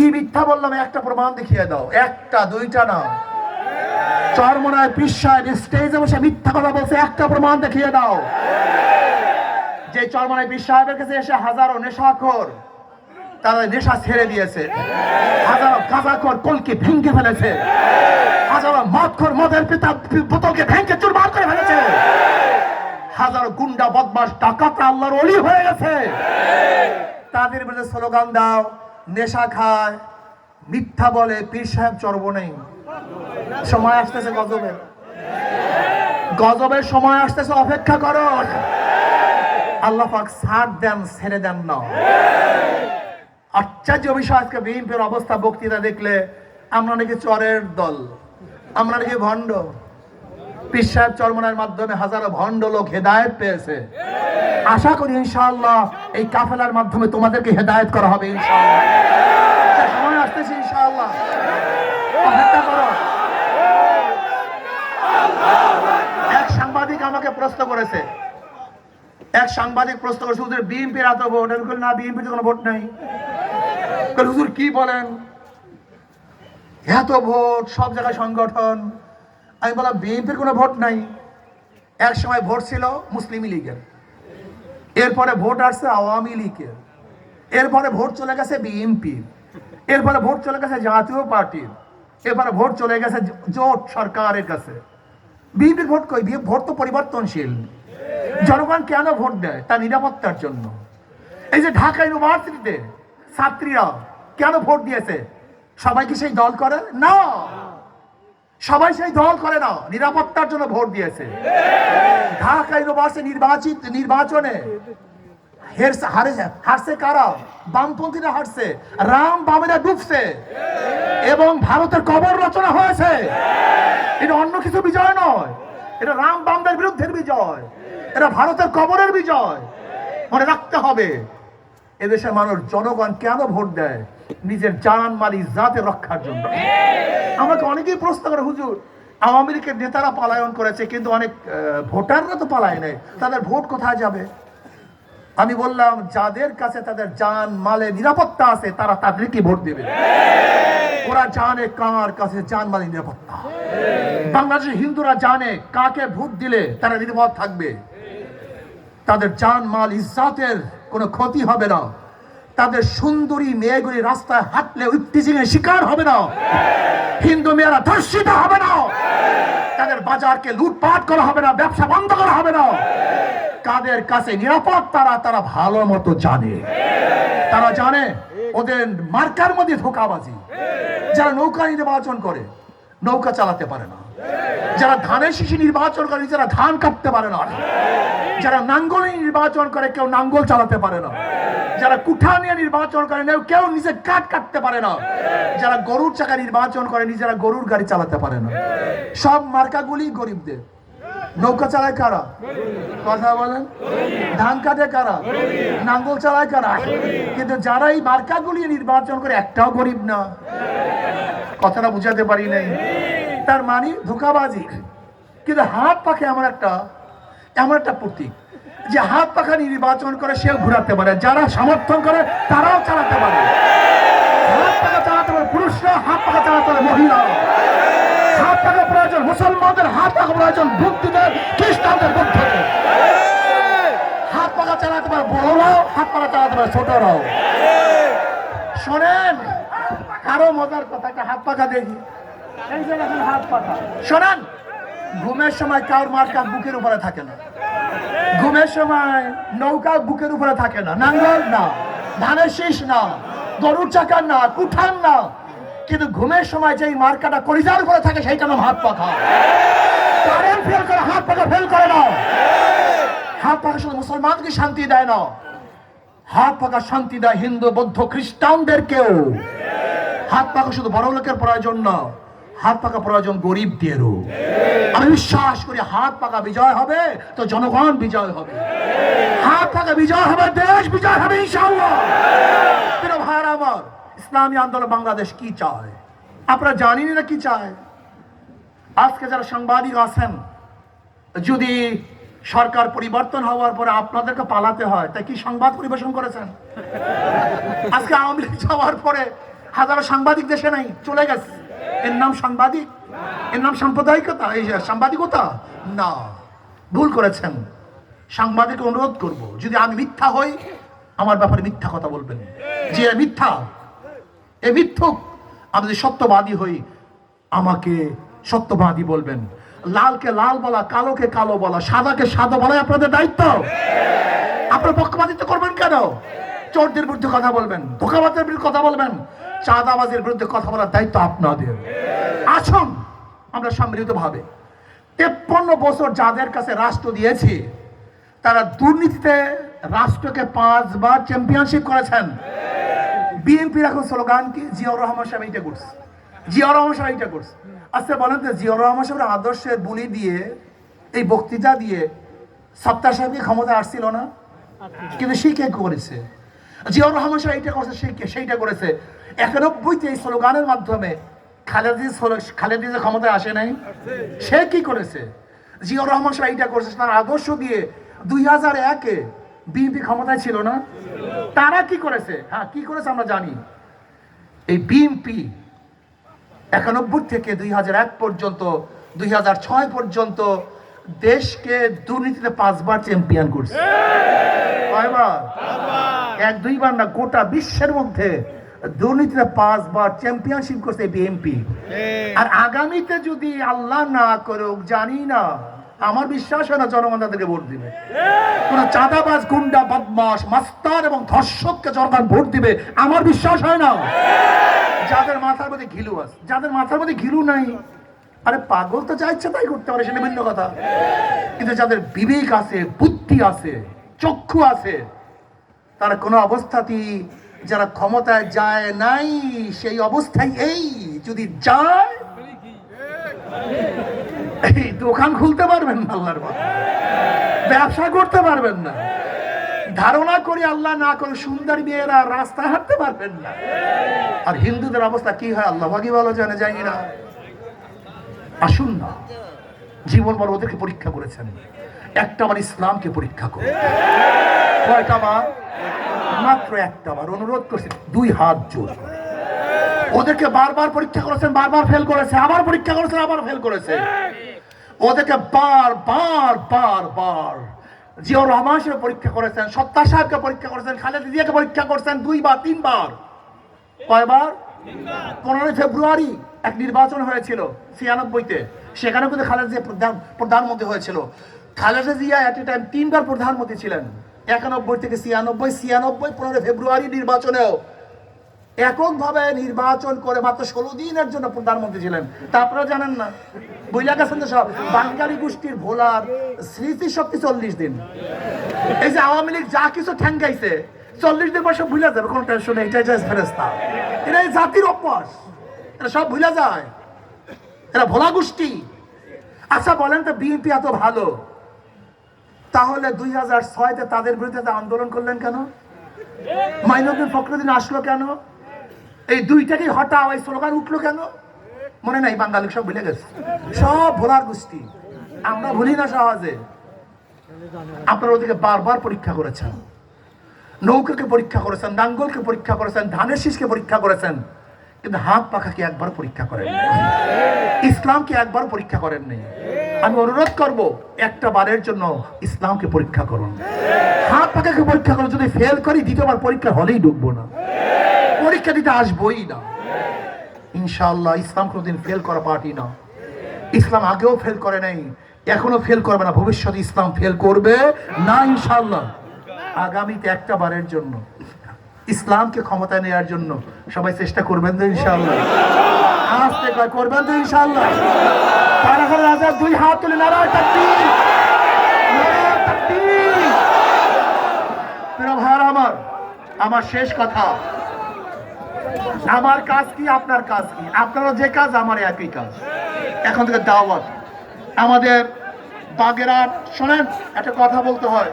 কি মিথ্যা বললাম? একটা প্রমাণ দেখিয়ে দাও। একটা, দুইটা না। চরমনায় পিসায় স্টেজে বসে মিথ্যা কথা বলছে, একটা প্রমাণ দেখিয়ে দাও। যে চরমনায় সাহেবের কাছে এসে হাজারো নেশাখোর তারা নেশা ছেড়ে দিয়েছে। হাজারো গাঁজাখোর কলকে ভেঙে ফেলেছে। হাজারো মদখোর মদের পিতা বোতলকে ভেঙে চুরমার করে ফেলেছে। হাজারো গুন্ডা বদমাস ডাকাতরা আল্লাহর অলি হয়ে গেছে। তাদের বিরুদ্ধে স্লোগান দাও। নেশা খায়, মিথ্যা বলে, পীর সাহেব চর্ব নেই। সময় আসতেছে গজবের গজবের সময় আসতেছে, অপেক্ষা করো। আল্লাহ পাক দেন, ছেড়ে দেন না। আশ্চর্য বিষয় আজকে বিএনপির অবস্থা, বক্তৃতা দেখলে। আমরা নাকি চরের দল, আমরা নাকি ভণ্ড। সাহেব চরমনার মাধ্যমে হাজারো ভণ্ড লোক হেদায়েত পেয়েছে। আশা করি ইনশাআল্লাহ এই কাফেলার মাধ্যমে তোমাদেরকে হেদায়েত করা হবে ইনশাআল্লাহ। সময় আসতেছে ইনশাআল্লাহ। এক সাংবাদিক আমাকে প্রশ্ন করেছে। এক সাংবাদিক প্রশ্ন করেছে, হুজুর বিএনপির এত ভোট? আমি না বিএনপির কোনো ভোট নাই। হুজুর, কি বলেন? এত ভোট, সব জায়গায় সংগঠন। আমি বললাম, বিএনপির কোনো ভোট নাই। এক সময় ভোট ছিল মুসলিম লীগের। এরপরে ভোট আসছে আওয়ামী লীগের। এরপরে ভোট চলে গেছে বিএনপির। এরপরে ভোট চলে গেছে জাতীয় পার্টির। এরপরে ভোট চলে গেছে জোট সরকারের কাছে। বিএনপির ভোট কই? বিএ- ভোট তো পরিবর্তনশীল। জনগণ কেন ভোট দেয়? তার নিরাপত্তার জন্য। এই যে ঢাকা ইউনিভার্সিটিতে ছাত্রীরা কেন ভোট দিয়েছে? সবাই কি সেই দল করে? না! সবাই সেই দল করে না নিরাপত্তার জন্য ভোট দিয়েছে। ঢাকা ইউনিভার্সিটি নির্বাচিত, নির্বাচনে হেরছে কারা? বামপন্থীরা হারছে, রাম বামেরা ডুবছে, এবং ভারতের কবর রচনা হয়েছে। এটা অন্য কিছু বিজয় নয়, এটা রাম বামদের বিরুদ্ধের বিজয়, এটা ভারতের কবরের বিজয়। মনে রাখতে হবে, এদেশের মানুষ জনগণ কেন ভোট দেয়? নিজের জান মালি জাতের রক্ষার জন্য। আমাকে অনেকেই প্রশ্ন করে, হুজুর, আওয়ামী লীগের নেতারা পালায়ন করেছে, কিন্তু অনেক ভোটাররা তো পালায় নেই, তাদের ভোট কোথায় যাবে? আমি বললাম, যাদের কাছে তাদের জান, মালে নিরাপত্তা আছে, তারা তাদেরকে ভোট দেবে। ওরা জানে কার কাছে জান, মালে নিরাপত্তা। বাংলাদেশের হিন্দুরা জানে কাকে ভোট দিলে তারা নিরাপদ থাকবে। তাদের জান, মাল ইজ্জাতের কোনো ক্ষতি হবে না। তাদের সুন্দরী মেয়েগুলি রাস্তায় হাঁটলে উত্তেজিং এর শিকার হবে না। হিন্দু মেয়েরা ধর্ষিত হবে না। তাদের বাজারকে লুটপাট করা হবে না, ব্যবসা বন্ধ করা হবে না। কাদের কাছে নিরাপদ তারা তারা ভালো মতো জানে। তারা জানে ওদের মার্কার মধ্যে ধোকাবাজি। যারা নৌকা নির্বাচন করে, নৌকা চালাতে পারে না। যারা ধানের শিশি নির্বাচন করে, যারা ধান কাটতে পারে না। যারা নাঙ্গল নির্বাচন করে, কেউ নাঙ্গল চালাতে পারে না। যারা কুঠা নিয়ে নির্বাচন করে, কেউ কেউ নিজে কাঠ কাটতে পারে না। যারা গরুর চাকা নির্বাচন করে, নিজেরা গরুর গাড়ি চালাতে পারে না। সব মার্কাগুলি গরিবদের। নৌকা চালায় কারা? কথা বলেন। ধান কাটে কারা? নাঙ্গল চালায় কারা? কিন্তু যারা এই মার্কাগুলি নির্বাচন করে, একটাও গরিব না। কথাটা বুঝাতে পারি নাই। তার মানে ধোকাবাজি। কিন্তু হাত পাখে এমন একটা এমন একটা প্রতীক যে হাত পাখা নির্বাচন করে সেও ঘুরাতে পারে, যারা সমর্থন করে তারাও চালাতে পারে। হাত পাখা চালাতে পারে পুরুষরা হাত পাখা চালাতে পারে হাত পাখা প্রয়োজন মুসলমানদের, হাত পাখা প্রয়োজন বুদ্ধিদের, খ্রিস্টানদের বুদ্ধদের হাত পাখা চালাতে পারে বড়রাও, হাত পাখা চালাতে পারে ছোটরাও। শোনেন আরও মজার কথা একটা হাত পাখা দেখি। শোনেন, ঘুমের সময় কার মার্কা বুকের উপরে থাকে না। ঘুমের সময় নৌকা বুকের উপরে থাকে না। নাঙ্গল না, ধানের শীষ না, গরুর চাকার না কুঠান না। কিন্তু ঘুমের সময় যেই মার্কাটা কলিজার উপরে থাকে, সেইটা নাম হাত পাখা কারেন্ট ফেল করে, হাত পাখা ফেল করে না। হাত পাখা শুধু মুসলমানকে শান্তি দেয় না। হাত পাখা শান্তি দেয় হিন্দু, বৌদ্ধ, খ্রিস্টানদেরকেও। হাত পাখা শুধু বড় লোকের প্রয়োজন না। হাত পাকা প্রয়োজন গরিবদেরও আমি বিশ্বাস করি হাত পাকা বিজয় হবে, তো জনগণ বিজয় হবে। হাত পাকা বিজয় হবে, দেশ বিজয় হবে, ইনশাআল্লাহ। আমার, ইসলামী আন্দোলন বাংলাদেশ কি চায়? আপনারা জানেন না কি চায়? আজকে যারা সাংবাদিক আছেন, যদি সরকার পরিবর্তন হওয়ার পরে আপনাদেরকে পালাতে হয়, তাই কি সংবাদ পরিবেশন করেছেন? আজকে আওয়ামী লীগ যাওয়ার পরে হাজারো সাংবাদিক দেশে নাই, চলে গেছে। এর নাম সাংবাদিক? এর নাম সাম্প্রদায়িকতা? এই সাংবাদিকতা? না। ভুল করেছেন। সাংবাদিক অনুরোধ করব, যদি আমি মিথ্যা হই, আমার ব্যাপারে মিথ্যা কথা বলবেন। যে মিথ্যা, এ মিথ্যুক, আমি যদি সত্যবাদী হই, আমাকে সত্যবাদী বলবেন। লালকে লাল বলা, কালোকে কালো বলা, সাদাকে সাদা বলাই আপনাদের দায়িত্ব। আপনার পক্ষপাতিত্ব করবেন কেন? চোরদের বিরুদ্ধে কথা বলবেন ধোকাবাজের বিরুদ্ধে কথা বলবেন চাঁদাবাজের বিরুদ্ধে কথা বলার দায়িত্ব আপনাদের। আসুন, আমরা সম্মিলিত ভাবে তেপ্পন্ন বছর যাদের কাছে রাষ্ট্র দিয়েছি, তারা দুর্নীতিতে রাষ্ট্রকে পাঁচবার চ্যাম্পিয়নশিপ করেছেন। বিএনপির এখন স্লোগান কি? জিয়াউর রহমান সাহেব এইটা করছে। জিয়াউর রহমান সাহেব এইটা করছে। আচ্ছা বলেন তো, জিয়াউর রহমান সাহেবের আদর্শের বুলি দিয়ে, এই বক্তৃতা দিয়ে সপ্তাহ সাহেবকে ক্ষমতা আসছিল না? কিন্তু সে কে করেছে? জিয়াউর রহমান সাহেব এইটা করছে, সে সেইটা করেছে। একানব্বইতে এই স্লোগানের মাধ্যমে খালেদি খালেদি যে ক্ষমতায় আসে নাই। সে কি করেছে? জিয়াউর রহমান সাহেব এইটা করেছে, তার আদর্শ দিয়ে দুই হাজার একে বিএনপি ক্ষমতায় ছিল না। তারা কি করেছে? হ্যাঁ কি করেছে আমরা জানি। এই বিএনপি একানব্বই থেকে দুই হাজার এক পর্যন্ত, দুই হাজার ছয় পর্যন্ত দেশকে দুর্নীতিতে পাঁচবার চ্যাম্পিয়ন করছে। কয়বার? এক দুইবার না গোটা বিশ্বের মধ্যে দুর্নীতিতে পাঁচবার চ্যাম্পিয়নশিপ করছে বিএনপি আর আগামীতে যদি আল্লাহ না করুক জানি না আমার বিশ্বাস হয় না জনগণ তাদেরকে ভোট দিবে। কোন চাঁদাবাজ গুন্ডা বদমাস মাস্তার এবং ধর্ষককে জনগণ ভোট দিবে আমার বিশ্বাস হয় না। যাদের মাথার মধ্যে ঘিলু আছে যাদের মাথার মধ্যে ঘিলু নাই আরে পাগল তো যা ইচ্ছা তাই করতে পারে সেটা ভিন্ন কথা। কিন্তু যাদের বিবেক আছে বুদ্ধি আছে চক্ষু আছে তারা কোনো অবস্থাতেই যারা ক্ষমতায় যায় নাই, সেই অবস্থায় এই, যদি যায়, এই দোকান খুলতে পারবেন আল্লাহর ব্যবসা করতে পারবেন না। ধারণা করে আল্লাহ না করে সুন্দরী মেয়েরা রাস্তা হাঁটতে পারবেন না। আর হিন্দুদের অবস্থা কি হয় আল্লাহ ভাগি ভালো জানে, জানি না। আসুন না। জীবন বড় ওদেরকে পরীক্ষা করেছেন। একটা আমার ইসলামকে পরীক্ষা করে কয়টা মাত্র একটা বার অনুরোধ দুই হাত জোর ওদেরকে বারবার পরীক্ষা করেছেন, বারবার ফেল করেছে, আবার পরীক্ষা আবার ফেল করেছে। ওদেরকে বার বার বার বার রহমান পরীক্ষা করেছেন সত্তা সাহেবকে পরীক্ষা করেছেন, খালেদা জিয়াকে পরীক্ষা করেছেন দুইবার তিনবার। কয়বার? পনেরোই ফেব্রুয়ারি এক নির্বাচন হয়েছিল ছিয়ানব্বইতে। সেখানে কিন্তু খালেদা জিয়া প্রধান প্রধানমন্ত্রী হয়েছিল। Khaleda Zia at a time তিনবার প্রধানমন্ত্রী ছিলেন। একানব্বই থেকে ছিয়ানব্বই ছিয়ানব্বই পনেরো ফেব্রুয়ারি নির্বাচনেও এককভাবে নির্বাচন করে মাত্র ষোলো দিনের জন্য প্রধানমন্ত্রী ছিলেন। তা আপনারা জানেন না। বইলা গেছেন তো সব? বাঙালি গোষ্ঠীর ভোলার স্মৃতি শক্তি চল্লিশ দিন। এই যে আওয়ামী লীগ যা কিছু ঠ্যাঙ্গাইছে চল্লিশ দিন পর ভুলে যাবে, কোনো টেনশন নেই, এটাই জাস্ট ফেরেস্তা এরা এই জাতির অভ্যাস। এরা সব ভুলে যায়। এরা ভোলা গোষ্ঠী। আচ্ছা বলেন তো, বিএনপি এত ভালো। তাহলে দুই হাজার ছয়তে তাদের বিরুদ্ধে আন্দোলন করলেন কেন? মাইনুদ্দিন ফখরুদ্দিন আসলো কেন? এই দুইটাকে হটাও, এই স্লোগান উঠল কেন? মনে নাই, বাঙালি সব ভুলে গেছে। সব ভোলার গোষ্ঠী। আমরা ভুলি না সহজে। আপনারা ওদিকে বারবার পরীক্ষা করেছেন। নৌকাকে পরীক্ষা করেছেন, নাঙ্গলকে পরীক্ষা করেছেন, ধানের শীষকে পরীক্ষা করেছেন, কিন্তু হাত পাখাকে একবার পরীক্ষা করেন ইসলামকে একবার পরীক্ষা করেন নাই আমি অনুরোধ করব, একটা বারের জন্য ইসলামকে পরীক্ষা করুন। হাত পাখাকে পরীক্ষা করুন, যদি ফেল করি, দ্বিতীয়বার পরীক্ষা হলেই ঢুকবো না। পরীক্ষা দিতে আসবোই না। ইনশাআল্লাহ, ইসলাম কোনোদিন ফেল করা পার্টি না। ইসলাম আগেও ফেল করে নাই এখনও ফেল করবে না। ভবিষ্যতে ইসলাম ফেল করবে না ইনশাআল্লাহ। আগামীতে একটা বারের জন্য। ইসলামকে ক্ষমতায় নেওয়ার জন্য সবাই চেষ্টা করবেন তো ইনশাআল্লাহ। আসতে কয় করবেন তো ইনশাআল্লাহ। করে রাজা দুই হাত তুলে নারায় তাকবীর নারায় তাকবীর। প্রিয় ভাইয়ারা আমার আমার শেষ কথা। আমার কাজ কি, আপনার কাজ কি? আপনারা যে কাজ, আমার একই কাজ। এখন থেকে দাওয়াত। আমাদের বাগেরহাট শোনেন, একটা কথা বলতে হয়।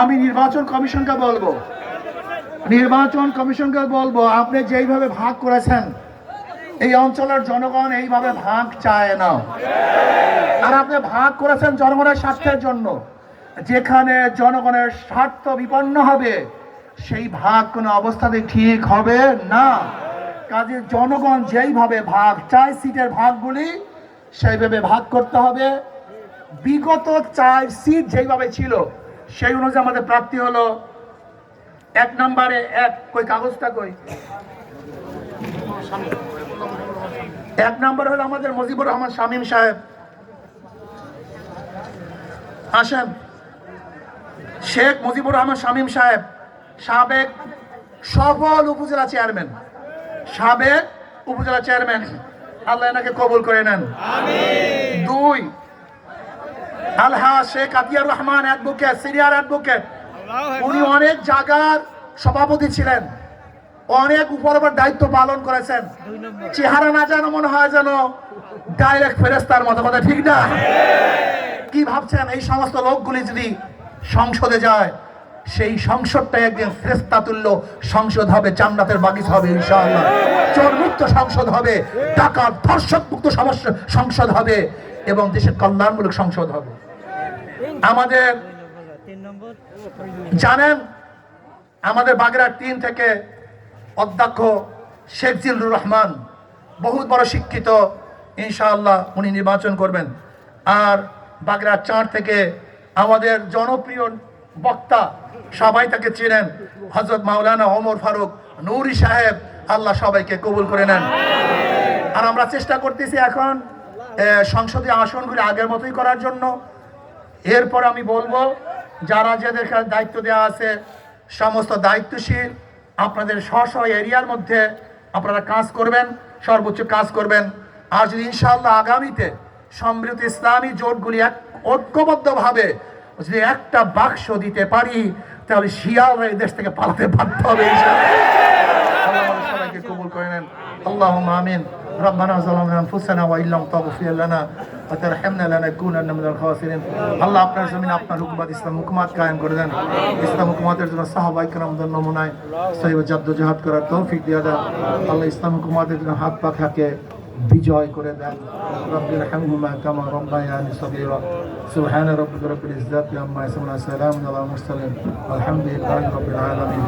আমি নির্বাচন কমিশনকে বলব। নির্বাচন কমিশনকে বলব, আপনি যেইভাবে ভাগ করেছেন এই অঞ্চলের জনগণ এইভাবে ভাগ চায় না। আর আপনি ভাগ করেছেন জনগণের স্বার্থের জন্য। যেখানে জনগণের স্বার্থ বিপন্ন হবে, সেই ভাগ কোনো অবস্থাতে ঠিক হবে না। কাজে জনগণ যেইভাবে ভাগ চায়, সিটের ভাগগুলি সেইভাবে ভাগ করতে হবে। বিগত চার সিট যেইভাবে ছিল, সেই অনুযায়ী আমাদের প্রাপ্তি হলো এক নম্বরে এক। কই, কাগজটা কই? এক নম্বর হলো আমাদের মজিবুর রহমান শামীম সাহেব। আসেন। শেখ মুজিবুর রহমান শামীম সাহেব সাবেক সফল উপজেলা চেয়ারম্যান। সাবেক উপজেলা চেয়ারম্যান। আল্লাহ এনাকে কবুল করে নেন। দুই Alha Sheikh Atiar Rahman advocate senior advocate. উনি অনেক জায়গার সভাপতি ছিলেন। অনেক উপর উপর দায়িত্ব পালন করেছেন। চেহারা না যেন মনে হয় যেন ডাইরেক্ট ফেরেস্তার মতো। কথা ঠিক না? কি ভাবছেন? এই সমস্ত লোকগুলি যদি সংসদে যায় সেই সংসদটা একদিন ফেরেস্তা তুল্য সংসদ হবে জান্নাতের বাগিচ হবে ইনশাআল্লাহ। চোর মুক্ত সংসদ হবে টাকা ধর্ষক মুক্ত সমস্যা সংসদ হবে এবং দেশের কল্যাণমূলক সংসদ হবে। আমাদের জানেন আমাদের বাগেরহাট তিন থেকে অধ্যক্ষ শেখ জিল্লুর রহমান বহুত বড় শিক্ষিত ইনশাআল্লাহ উনি নির্বাচন করবেন। আর বাগেরহাট চার থেকে আমাদের জনপ্রিয় বক্তা সবাই তাকে চেনেন হজরত মাওলানা ওমর ফারুক নৌরি সাহেব আল্লাহ সবাইকে কবুল করে নেন। আর আমরা চেষ্টা করতেছি এখন আহ, সংসদীয় আসনগুলি আগের মতোই করার জন্য। এরপর আমি বলব যারা যাদের দায়িত্ব দেওয়া আছে সমস্ত দায়িত্বশীল আপনাদের স্ব স্ব এরিয়ার মধ্যে আপনারা কাজ করবেন, সর্বোচ্চ কাজ করবেন। আর যদি ইনশাল্লাহ আগামীতে সমৃদ্ধ ইসলামী জোটগুলি এক ঐক্যবদ্ধভাবে যদি একটা বাক্স দিতে পারি, তাহলে শিয়ালরা এই দেশ থেকে পালাতে পারতে হবে সবাইকে কবুল করে নেন। আল্লাহ মামিন ربنا ظلمنا أنفسنا وإن لم تغفر لنا وترحمنا لنكونن من الخاسرين. আল্লাহ আপনার জমিন আপনার হুকুমাত ইসলাম হুকুমাত কায়েম করে দেন। ইসলাম হুকুমাতের জন্য সাহাবাই কেরামদের নমুনায় সহিব জাদ্দ জাহাদ করার তৌফিক দিয়ে দেন। আল্লাহ ইসলাম হুকুমাতের জন্য হাত পা থাকে বিজয় করে দেন। রব্বির হামহুমা কামা রব্বায়ানি সগীরা। সুবহান রাব্বিকা রব্বিল ইজ্জাতি আম্মা ইয়াসিফুন সালামু আলা মুরসালিন। আলহামদুলিল্লাহি রাব্বিল আলামিন।